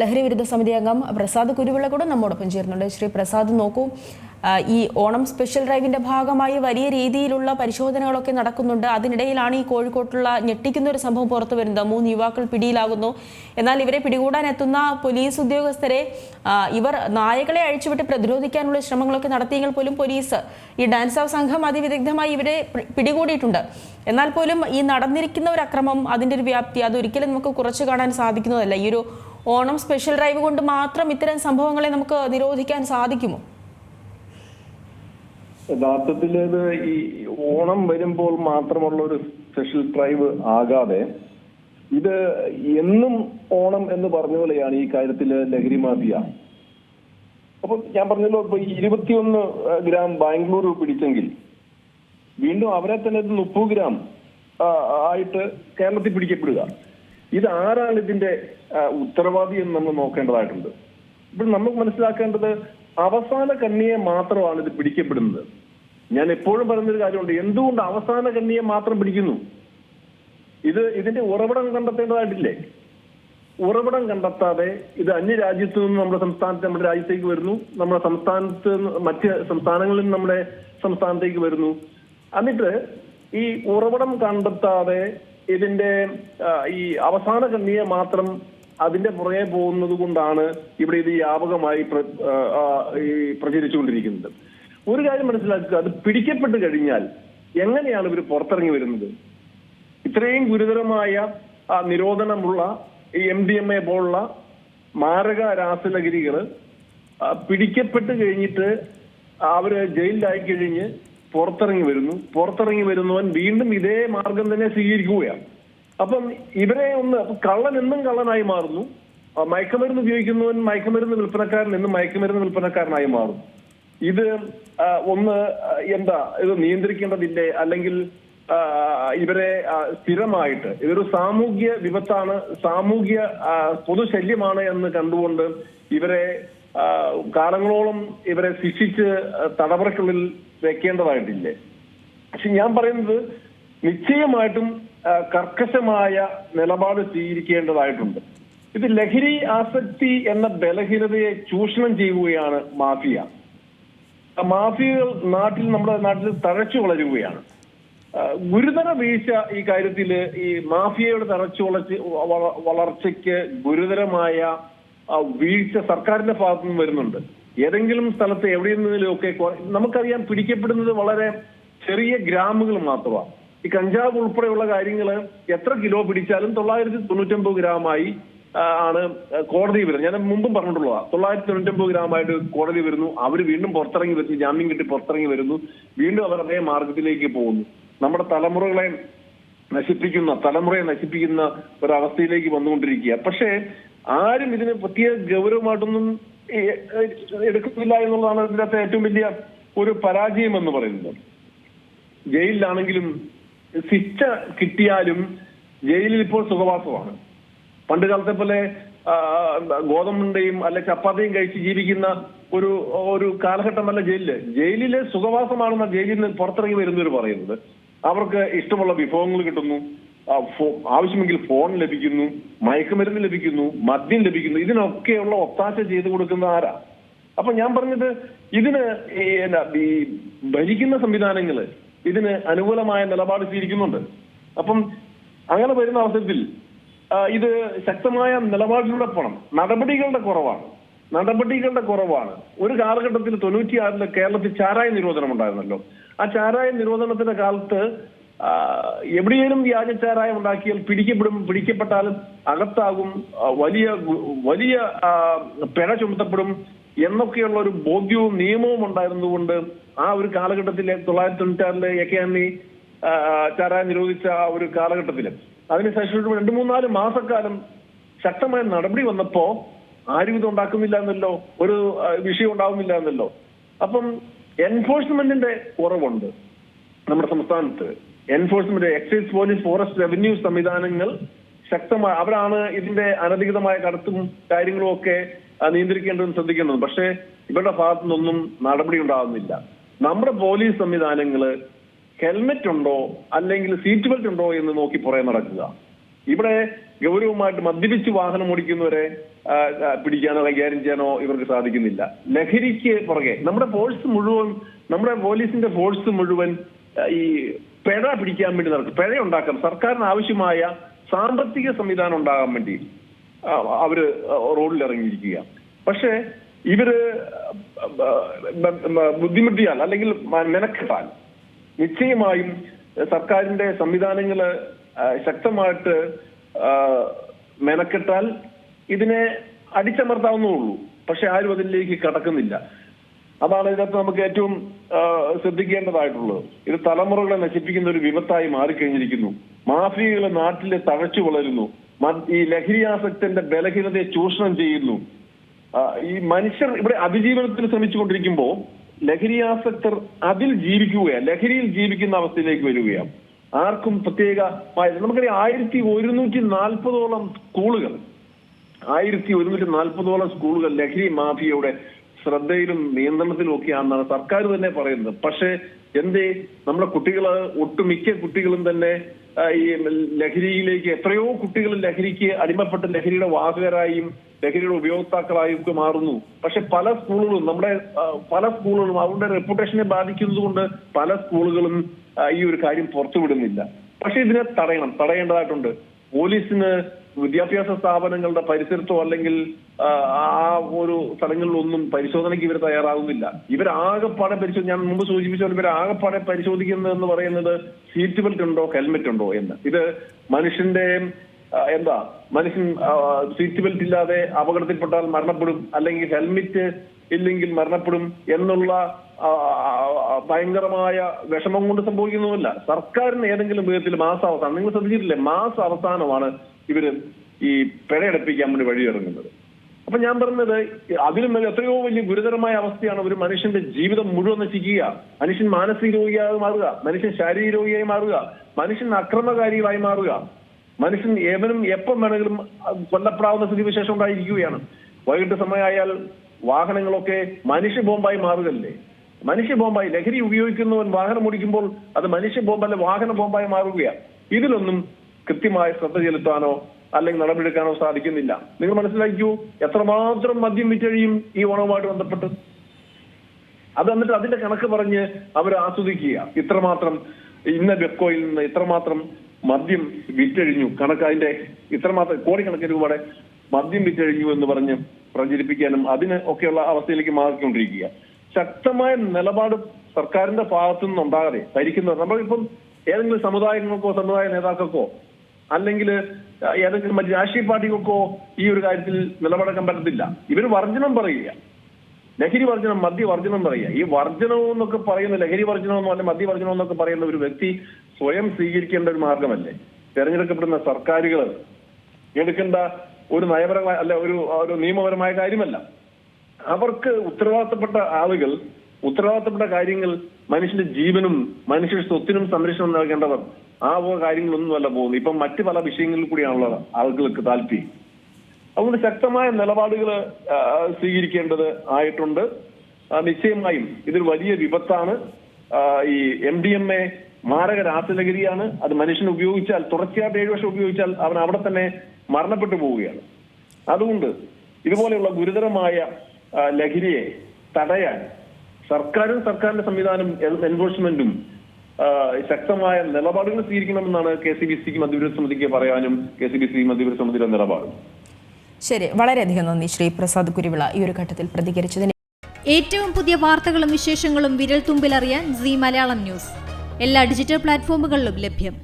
ലഹരി വിരുദ്ധ സമിതി അംഗം പ്രസാദ് കുരുവിള കൂടെ നമ്മോടൊപ്പം ചേരുന്നുണ്ട്. ശ്രീ പ്രസാദ് നോക്കൂ ഈ ഓണം സ്പെഷ്യൽ ഡ്രൈവിന്റെ ഭാഗമായി വലിയ രീതിയിലുള്ള പരിശോധനകളൊക്കെ നടക്കുന്നുണ്ട്. അതിനിടയിലാണ് ഈ കോഴിക്കോട്ടുള്ള ഞെട്ടിക്കുന്ന ഒരു സംഭവം പുറത്തു വരുന്നത്. മൂന്ന് യുവാക്കൾ പിടിയിലാകുന്നു. എന്നാൽ ഇവരെ പിടികൂടാൻ എത്തുന്ന പോലീസ് ഉദ്യോഗസ്ഥരെ ഇവർ നായകളെ അഴിച്ചുവിട്ട് പ്രതിരോധിക്കാനുള്ള ശ്രമങ്ങളൊക്കെ നടത്തിയെങ്കിൽ പോലും പോലീസ് ഈ ഡാൻസ് സംഘം അതിവിദഗ്ധമായി ഇവരെ പിടികൂടിയിട്ടുണ്ട്. എന്നാൽ പോലും ഈ നടന്നിരിക്കുന്ന ഒരു അക്രമം അതിന്റെ ഒരു വ്യാപ്തി അതൊരിക്കലും നമുക്ക് കുറച്ച് കാണാൻ സാധിക്കുന്നതല്ല. ഈ ഒരു ഓണം സ്പെഷ്യൽ ഡ്രൈവ് കൊണ്ട് മാത്രം ഇത്തരം സംഭവങ്ങളെ നമുക്ക് നിരോധിക്കാൻ സാധിക്കുമോ? യഥാർത്ഥത്തിൽ ഈ ഓണം വരുമ്പോൾ മാത്രമുള്ള ഒരു സ്പെഷ്യൽ ഡ്രൈവ് ആകാതെ ഇത് എന്നും ഓണം എന്ന് പറഞ്ഞ പോലെയാണ് ഈ കാര്യത്തിൽ ലഹരി മാഫിയ. അപ്പൊ ഞാൻ പറഞ്ഞല്ലോ ഇപ്പൊ ഇരുപത്തിയൊന്ന് ഗ്രാം ബാംഗ്ലൂർ പിടിച്ചെങ്കിൽ വീണ്ടും അവരെ തന്നെ മുപ്പത് ഗ്രാം ആയിട്ട് കേരളത്തിൽ പിടിക്കപ്പെടുക. ഇത് ആരാണ് ഇതിന്റെ ഉത്തരവാദി എന്ന് നമ്മൾ നോക്കേണ്ടതായിട്ടുണ്ട്. ഇപ്പോൾ നമുക്ക് മനസ്സിലാക്കേണ്ടത് അവസാന കണ്ണിയെ മാത്രമാണ് ഇത് പിടിക്കപ്പെടുന്നത്. ഞാൻ എപ്പോഴും പറയുന്നൊരു കാര്യമുണ്ട് എന്തുകൊണ്ട് അവസാന കണ്ണിയെ മാത്രം പിടിക്കുന്നു? ഇത് ഇതിന്റെ ഉറവിടം കണ്ടെത്തേണ്ടതായിട്ടില്ലേ? ഉറവിടം കണ്ടെത്താതെ ഇത് അന്യ രാജ്യത്തു നിന്ന് നമ്മുടെ സംസ്ഥാനത്ത് നമ്മുടെ രാജ്യത്തേക്ക് വരുന്നു നമ്മുടെ സംസ്ഥാനത്ത് മറ്റ് സംസ്ഥാനങ്ങളിൽ നമ്മുടെ സംസ്ഥാനത്തേക്ക് വരുന്നു. എന്നിട്ട് ഈ ഉറവിടം കണ്ടെത്താതെ ഇതിന്റെ ഈ അവസാന കണ്ണിയെ മാത്രം അതിന്റെ പുറകെ പോകുന്നത് കൊണ്ടാണ് ഇവിടെ ഇത് വ്യാപകമായി ഈ പ്രചരിച്ചുകൊണ്ടിരിക്കുന്നത്. ഒരു കാര്യം മനസ്സിലാക്കുക അത് പിടിക്കപ്പെട്ട് കഴിഞ്ഞാൽ എങ്ങനെയാണ് ഇവർ പുറത്തിറങ്ങി വരുന്നത്? ഇത്രയും ഗുരുതരമായ നിരോധനമുള്ള ഈ എം ഡി എം എ പോലുള്ള മാരക രാസലഹരികൾ പിടിക്കപ്പെട്ട് കഴിഞ്ഞിട്ട് അവർ ജയിലിലായി കഴിഞ്ഞ് പുറത്തിറങ്ങി വരുന്നു. പുറത്തിറങ്ങി വരുന്നവൻ വീണ്ടും ഇതേ മാർഗം തന്നെ സ്വീകരിക്കുകയാണ്. അപ്പം ഇവരെ ഒന്ന് കള്ളൻ എന്നും കള്ളനായി മാറുന്നു. മയക്കുമരുന്ന് ഉപയോഗിക്കുന്നവൻ മയക്കുമരുന്ന് വിൽപ്പനക്കാരൻ എന്നും മയക്കുമരുന്ന് വിൽപ്പനക്കാരനായി മാറും ഇത് ഒന്ന് എന്താ ഇത് നിയന്ത്രിക്കേണ്ടതില്ലേ? അല്ലെങ്കിൽ ഇവരെ സ്ഥിരമായിട്ട് ഇതൊരു സാമൂഹ്യ വിപത്താണ്. സാമൂഹ്യ പൊതുശല്യമാണ് എന്ന് കണ്ടുകൊണ്ട് ഇവരെ കാലങ്ങളോളം ഇവരെ ശിക്ഷിച്ച് തടവറയ്ക്കുള്ളിൽ വെക്കേണ്ടതായിട്ടില്ലേ? പക്ഷെ ഞാൻ പറയുന്നത് നിശ്ചയമായിട്ടും കർക്കശമായ നിലപാട് സ്വീകരിക്കേണ്ടതായിട്ടുണ്ട്. ഇത് ലഹരി ആസക്തി എന്ന ബലഹീനതയെ ചൂഷണം ചെയ്യുകയാണ് മാഫിയ. മാഫിയകൾ നാട്ടിൽ നമ്മുടെ നാട്ടിൽ തഴച്ചു വളരുകയാണ്. ഗുരുതര വീഴ്ച ഈ കാര്യത്തിൽ ഈ മാഫിയയുടെ തഴച്ചു വളർച്ച വളർച്ചയ്ക്ക് ഗുരുതരമായ വീഴ്ച സർക്കാരിന്റെ ഭാഗത്തു നിന്ന് വരുന്നുണ്ട്. ഏതെങ്കിലും സ്ഥലത്ത് എവിടെയെന്നതിലൊക്കെ നമുക്കറിയാം പിടിക്കപ്പെടുന്നത് വളരെ ചെറിയ ഗ്രാമങ്ങൾ മാത്രമാണ്. ഈ കഞ്ചാവ് ഉൾപ്പെടെയുള്ള കാര്യങ്ങൾ എത്ര കിലോ പിടിച്ചാലും തൊള്ളായിരത്തി തൊണ്ണൂറ്റൊമ്പത് ഗ്രാമായി ആണ് കോടതി വരുന്നത്. ഞാൻ മുമ്പും പറഞ്ഞിട്ടുള്ളതാ. തൊള്ളായിരത്തി തൊണ്ണൂറ്റൊമ്പത് ഗ്രാമായിട്ട് കോടതി വരുന്നു. അവർ വീണ്ടും പുറത്തിറങ്ങി വരുന്നു. ജാമ്യം കിട്ടി പുറത്തിറങ്ങി വരുന്നു. വീണ്ടും അവർ അതേ മാർഗത്തിലേക്ക് പോകുന്നു. നമ്മുടെ തലമുറകളെ നശിപ്പിക്കുന്ന തലമുറയെ നശിപ്പിക്കുന്ന ഒരവസ്ഥയിലേക്ക് വന്നുകൊണ്ടിരിക്കുക പക്ഷേ ആരും ഇതിന് പ്രത്യേക ഗൗരവമായിട്ടൊന്നും എടുക്കുന്നില്ല എന്നുള്ളതാണ് ഇതിനകത്ത് ഏറ്റവും വലിയ ഒരു പരാജയം എന്ന് പറയുന്നത്. ജയിലിലാണെങ്കിലും ശിക്ഷ കിട്ടിയാലും ജയിലിൽ ഇപ്പോൾ സുഖവാസമാണ്. പണ്ട് കാലത്തെ പോലെ ഗോതമ്പുണ്ടയും അല്ലെ ചപ്പാത്തിയും കഴിച്ച് ജീവിക്കുന്ന ഒരു ഒരു കാലഘട്ടമല്ല ജയിലിൽ. ജയിലിലെ സുഖവാസമാണെന്ന ജയിലിൽ നിന്ന് പുറത്തിറങ്ങി വരുന്നവർ പറയുന്നത്. അവർക്ക് ഇഷ്ടമുള്ള വിഭവങ്ങൾ കിട്ടുന്നു. ആവശ്യമെങ്കിൽ ഫോൺ ലഭിക്കുന്നു മയക്കുമരുന്ന് ലഭിക്കുന്നു മദ്യം ലഭിക്കുന്നു ഇതിനൊക്കെയുള്ള ഒത്താശ ചെയ്തു കൊടുക്കുന്ന ആരാ? അപ്പൊ ഞാൻ പറഞ്ഞത് ഇതിന് ഈ ഭരിക്കുന്ന സംവിധാനങ്ങൾ ഇതിന് അനുകൂലമായ നിലപാട് സ്വീകരിക്കുന്നുണ്ട്. അപ്പം അങ്ങനെ വരുന്ന അവസരത്തിൽ ഇത് ശക്തമായ നിലപാടിലൂടെ പോണം. നടപടികളുടെ കുറവാണ്. നടപടികളുടെ കുറവാണ്. ഒരു കാലഘട്ടത്തിൽ തൊണ്ണൂറ്റിയാറിൽ കേരളത്തിൽ ചാരായ നിരോധനം ഉണ്ടായിരുന്നല്ലോ. ആ ചാരായ നിരോധനത്തിന്റെ കാലത്ത് എവിടെയെങ്കിലും വ്യാജച്ചാരായം ഉണ്ടാക്കിയാൽ പിടിക്കപ്പെടും പിടിക്കപ്പെട്ടാലും അകത്താകും വലിയ വലിയ പിഴ ചുമത്തപ്പെടും എന്നൊക്കെയുള്ള ഒരു ബോധ്യവും നിയമവും ഉണ്ടായിരുന്നുകൊണ്ട് ആ ഒരു കാലഘട്ടത്തിൽ തൊള്ളായിരത്തി തൊണ്ണൂറ്റാറിലെ എക്കെയാണി ചാരായം നിരോധിച്ച ആ ഒരു കാലഘട്ടത്തിൽ അതിനുശേഷം രണ്ട് മൂന്നാൽ മാസക്കാലം ശക്തമായ നടപടി വന്നപ്പോ ആരും ഇത് ഉണ്ടാക്കുന്നില്ല എന്നല്ലോ ഒരു വിഷയം ഉണ്ടാവുന്നില്ല എന്നല്ലോ. അപ്പം എൻഫോഴ്സ്മെന്റിന്റെ കുറവുണ്ട് നമ്മുടെ സംസ്ഥാനത്ത്. Enforcement excise police forest revenue സംവിധാനങ്ങൾ ശക്തമായ അവരാണ് ഇതിന്റെ അനധികൃതമായ കടത്തും കാര്യങ്ങളും ഒക്കെ നിയന്ത്രിക്കേണ്ടതും ശ്രദ്ധിക്കേണ്ടത്. പക്ഷേ ഇവരുടെ ഭാഗത്തു നിന്നൊന്നും നടപടി ഉണ്ടാകുന്നില്ല നമ്മുടെ പോലീസ് സംവിധാനങ്ങൾ ഹെൽമെറ്റ് ഉണ്ടോ അല്ലെങ്കിൽ സീറ്റ് ബെൽറ്റ് ഉണ്ടോ എന്ന് നോക്കി പുറകെ നടക്കുക. ഇവിടെ ഗൗരവമായിട്ട് മദ്യപിച്ച് വാഹനം ഓടിക്കുന്നവരെ പിടിക്കാനോ കൈകാര്യം ചെയ്യാനോ ഇവർക്ക് സാധിക്കുന്നില്ല. ലഹരിക്ക് പുറകെ. നമ്മുടെ ഫോഴ്സ് മുഴുവൻ നമ്മുടെ പോലീസിന്റെ ഫോഴ്സ് മുഴുവൻ ഈ പിഴ പിടിക്കാൻ വേണ്ടി നടക്കും. പിഴ ഉണ്ടാക്കാൻ സർക്കാരിന് ആവശ്യമായ സാമ്പത്തിക സംവിധാനം ഉണ്ടാകാൻ വേണ്ടി അവർ റോഡിൽ ഇറങ്ങിയിരിക്കുക. പക്ഷേ ഇവർ ബുദ്ധിമുട്ടിയാൽ അല്ലെങ്കിൽ മെനക്കെട്ടാൽ നിശ്ചയമായും സർക്കാരിന്റെ സംവിധാനങ്ങൾ ശക്തമായിട്ട് മെനക്കെട്ടാൽ ഇതിനെ അടിച്ചമർത്താവുന്നേ ഉള്ളൂ. പക്ഷെ ആരും അതിലേക്ക് കടക്കുന്നില്ല. അതാണ് ഇതിനകത്ത് നമുക്ക് ഏറ്റവും ശ്രദ്ധിക്കേണ്ടതായിട്ടുള്ളത്. ഇത് തലമുറകളെ നശിപ്പിക്കുന്ന ഒരു വിപത്തായി മാറിക്കഴിഞ്ഞിരിക്കുന്നു. മാഫിയകളെ നാട്ടിലെ തഴച്ചു വളരുന്നു. ഈ ലഹരിയാസക്തന്റെ ബലഹീനതയെ ചൂഷണം ചെയ്യുന്നു. ഈ മനുഷ്യർ ഇവിടെ അതിജീവനത്തിന് ശ്രമിച്ചുകൊണ്ടിരിക്കുമ്പോൾ ലഹരിയാസക്തർ അതിൽ ജീവിക്കുകയാണ്. ലഹരിയിൽ ജീവിക്കുന്ന അവസ്ഥയിലേക്ക് വരികയാണ്. ആർക്കും പ്രത്യേകമായ നമുക്കറിയാം ആയിരത്തി ഒരുന്നൂറ്റി നാൽപ്പതോളം സ്കൂളുകൾ ആയിരത്തി ഒരുന്നൂറ്റി നാൽപ്പതോളം സ്കൂളുകൾ ലഹരി മാഫിയയുടെ ശ്രദ്ധയിലും നിയന്ത്രണത്തിലും ഒക്കെയാണെന്നാണ് സർക്കാർ തന്നെ പറയുന്നത്. പക്ഷേ എന്തേ നമ്മുടെ കുട്ടികൾ ഒട്ടുമിക്ക കുട്ടികളും തന്നെ ഈ ലഹരിയിലേക്ക് എത്രയോ കുട്ടികൾ ലഹരിക്ക് അടിമപ്പെട്ട് ലഹരിയുടെ വാഹകരായും ലഹരിയുടെ ഉപയോക്താക്കളായും ഒക്കെ മാറുന്നു. പക്ഷെ പല സ്കൂളുകളും നമ്മുടെ പല സ്കൂളുകളും അവരുടെ റെപ്യൂട്ടേഷനെ ബാധിക്കുന്നതുകൊണ്ട് പല സ്കൂളുകളും ഈ ഒരു കാര്യം പുറത്തുവിടുന്നില്ല. പക്ഷെ ഇതിനെ തടയണം. തടയേണ്ടതായിട്ടുണ്ട്. പോലീസിന് വിദ്യാഭ്യാസ സ്ഥാപനങ്ങളുടെ പരിസരത്തോ അല്ലെങ്കിൽ ആ, ഒരു സ്ഥലങ്ങളിലൊന്നും പരിശോധനയ്ക്ക് ഇവർ തയ്യാറാകുന്നില്ല. ഇവർ ആകെപ്പാടെ പരിശോധന ഞാൻ മുമ്പ് സൂചിപ്പിച്ച പോലെ ഇവർ ആകെപ്പാടെ പരിശോധിക്കുന്നത് എന്ന് പറയുന്നത് സീറ്റ് ബെൽറ്റ് ഉണ്ടോ ഹെൽമെറ്റ് ഉണ്ടോ എന്ന്. ഇത് മനുഷ്യന്റെ എന്താ മനുഷ്യൻ സീറ്റ് ബെൽറ്റ് ഇല്ലാതെ അപകടത്തിൽപ്പെട്ടാൽ മരണപ്പെടും അല്ലെങ്കിൽ ഹെൽമെറ്റ് ഇല്ലെങ്കിൽ മരണപ്പെടും എന്നുള്ള ഭയങ്കരമായ വിഷമം കൊണ്ട് സംഭവിക്കുന്നതല്ല. സർക്കാരിന് ഏതെങ്കിലും വിധത്തിൽ മാസാവസാനം നിങ്ങൾ ശ്രദ്ധിച്ചിട്ടില്ലേ? മാസ അവസാനമാണ് ഇവർ ഈ പിഴയടപ്പിക്കാൻ വേണ്ടി വഴിയിറങ്ങുന്നത്. അപ്പൊ ഞാൻ പറഞ്ഞത് അതിലും എത്രയോ വലിയ ഗുരുതരമായ അവസ്ഥയാണ് ഒരു മനുഷ്യന്റെ ജീവിതം മുഴുവൻ നശിക്കുക. മനുഷ്യൻ മാനസിക രോഗിയായി മാറുക മനുഷ്യൻ ശാരീരിക രോഗിയായി മാറുക മനുഷ്യൻ അക്രമകാരിയായി മാറുക. മനുഷ്യൻ ഏവനും എപ്പം വേണമെങ്കിലും കൊല്ലപ്പെടാവുന്ന സ്ഥിതിവിശേഷം ഉണ്ടായിരിക്കുകയാണ്. വൈകിട്ട് സമയമായാൽ വാഹനങ്ങളൊക്കെ മനുഷ്യ ബോംബായി മാറുകയല്ലേ? മനുഷ്യ ബോംബായി ലഹരി ഉപയോഗിക്കുന്നവൻ വാഹനം ഓടിക്കുമ്പോൾ അത് മനുഷ്യ ബോംബല്ല വാഹന ബോംബായി മാറുകയാണ്. ഇതിലൊന്നും കൃത്യമായ ശ്രദ്ധ ചെലുത്താനോ അല്ലെങ്കിൽ നടപടിയെടുക്കാനോ സാധിക്കുന്നില്ല. നിങ്ങൾ മനസ്സിലാക്കൂ എത്രമാത്രം മദ്യം വിറ്റഴിയും ഈ ഓണവുമായിട്ട് ബന്ധപ്പെട്ട്? അത് എന്നിട്ട് അതിന്റെ കണക്ക് പറഞ്ഞ് അവർ ആസ്വദിക്കുക. ഇത്രമാത്രം ഇന്ന ബെക്കോയിൽ നിന്ന് ഇത്രമാത്രം മദ്യം വിറ്റഴിഞ്ഞു. കണക്ക് അതിന്റെ ഇത്രമാത്രം കോടിക്കണക്കിന് രൂപയുടെ മദ്യം വിറ്റഴിഞ്ഞു എന്ന് പറഞ്ഞ് പ്രചരിപ്പിക്കാനും അതിന് ഒക്കെയുള്ള അവസ്ഥയിലേക്ക് മാറിക്കൊണ്ടിരിക്കുക. ശക്തമായ നിലപാട് സർക്കാരിന്റെ ഭാഗത്തു നിന്നുണ്ടാകാതെ ഭരിക്കുന്നവർ നമ്മളിപ്പം ഏതെങ്കിലും സമുദായങ്ങൾക്കോ സമുദായ നേതാക്കൾക്കോ അല്ലെങ്കിൽ ഏതെങ്കിലും മറ്റു രാഷ്ട്രീയ പാർട്ടികൾക്കോ ഈ ഒരു കാര്യത്തിൽ നിലപാടെടുക്കാൻ പറ്റത്തില്ല. ഇവർ വർജനം പറയുക. ലഹരി വർജനം മദ്യ വർജനം പറയുക. ഈ വർജനം എന്നൊക്കെ പറയുന്ന ലഹരി വർജനം എന്നോ അല്ലെ മദ്യ വർജനം എന്നൊക്കെ പറയുന്ന ഒരു വ്യക്തി സ്വയം സ്വീകരിക്കേണ്ട ഒരു മാർഗമല്ലേ? തെരഞ്ഞെടുക്കപ്പെടുന്ന സർക്കാരുകൾ എടുക്കേണ്ട ഒരു നയപരമായ അല്ല ഒരു ഒരു നിയമപരമായ കാര്യമല്ല. അവർക്ക് ഉത്തരവാദിത്തപ്പെട്ട ആളുകൾ ഉത്തരവാദിത്തപ്പെട്ട കാര്യങ്ങൾ മനുഷ്യന്റെ ജീവനും മനുഷ്യന്റെ സ്വത്തിനും സംരക്ഷണം നൽകേണ്ടവർ ആ വക കാര്യങ്ങളൊന്നുമല്ല പോകുന്നത്. ഇപ്പം മറ്റു പല വിഷയങ്ങളിൽ കൂടിയാണുള്ളത് ആളുകൾക്ക് താല്പര്യം. അതുകൊണ്ട് ശക്തമായ നിലപാടുകൾ സ്വീകരിക്കേണ്ടത് ആയിട്ടുണ്ട്. നിശ്ചയമായും ഇതൊരു വലിയ വിപത്താണ്. ഈ എം ഡി എം എ മാരക രാസലഹരിയാണ്. അത് മനുഷ്യൻ ഉപയോഗിച്ചാൽ തുടർച്ചയായിട്ട് ഏഴു വർഷം ഉപയോഗിച്ചാൽ അവൻ അവിടെ തന്നെ മരണപ്പെട്ടു പോവുകയാണ്. അതുകൊണ്ട് ഇതുപോലെയുള്ള ഗുരുതരമായ ലഹരിയെ തടയാൻ സർക്കാരും സർക്കാരിന്റെ സംവിധാനം എൻഫോഴ്സ്മെന്റും ശക്തമായ നിലപാടുകൾ സ്വീകരിക്കണമെന്നാണ് കെ സി ബി സിക്ക് മധ്യവിരുദ്ധ സമിതിക്ക് പറയാനും കെ സി ബി സി മധ്യവിരുദ്ധ സമിതിയുടെ നിലപാട്. ശരി വളരെയധികം നന്ദി ശ്രീ പ്രസാദ് കുരുവിള ഈ ഒരു ഘട്ടത്തിൽ പ്രതികരിച്ചതിന്. ഏറ്റവും പുതിയ വാർത്തകളും വിശേഷങ്ങളും വിരൽ തുമ്പിലറിയാൻ സി മലയാളം ന്യൂസ്. എല്ലാ ഡിജിറ്റൽ പ്ലാറ്റ്ഫോമുകളിലും ലഭ്യം.